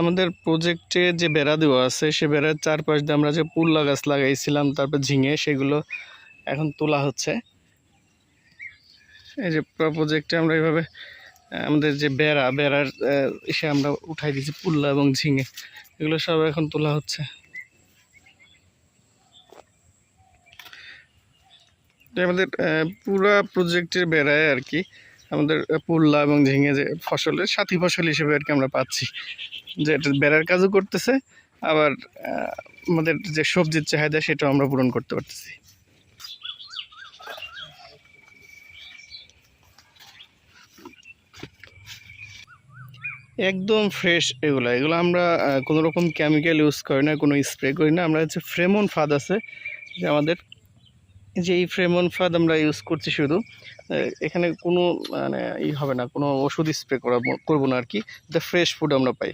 আমাদের প্রজেক্টে যে বেড়া দেওয়া আছে, সে বেড়ার চারপাশ দিয়ে আমরা যে পুল্লা গাছ লাগাইছিলাম, তারপর ঝিঙে, সেগুলো এখন তোলা হচ্ছে। এই যে প্রজেক্টে আমরা এইভাবে আমাদের যে বেড়া, বেড়ার এসে আমরা উঠাই দিয়েছি পুল্লা এবং ঝিঙে। এগুলো সব এখন তোলা হচ্ছে। আমাদের পুরা প্রজেক্টের বেড়ায় আর কি, আমাদের পুল্লা এবং ঝিঙে যে ফসলের সাথী ফসল হিসেবে আর কি আমরা পাচ্ছি। যে বেড়ার কাজও করতেছে, আবার আমাদের যে সবজির চাহিদা সেটাও আমরা পূরণ করতে পারতেছি। একদম ফ্রেশ এগুলো। এগুলো আমরা কোনো রকম কেমিক্যাল ইউজ করি না, কোনো স্প্রে করি না। আমরা হচ্ছে ফ্রেমন ফাদ আছে, যে আমাদের যে এই ফ্রেমন ফাদ আমরা ইউজ করছি শুধু এখানে কোনো মানে ই হবে না, কোনো ওষুধ স্প্রে করা, করব না আর কি যাতে ফ্রেশ ফুড আমরা পাই।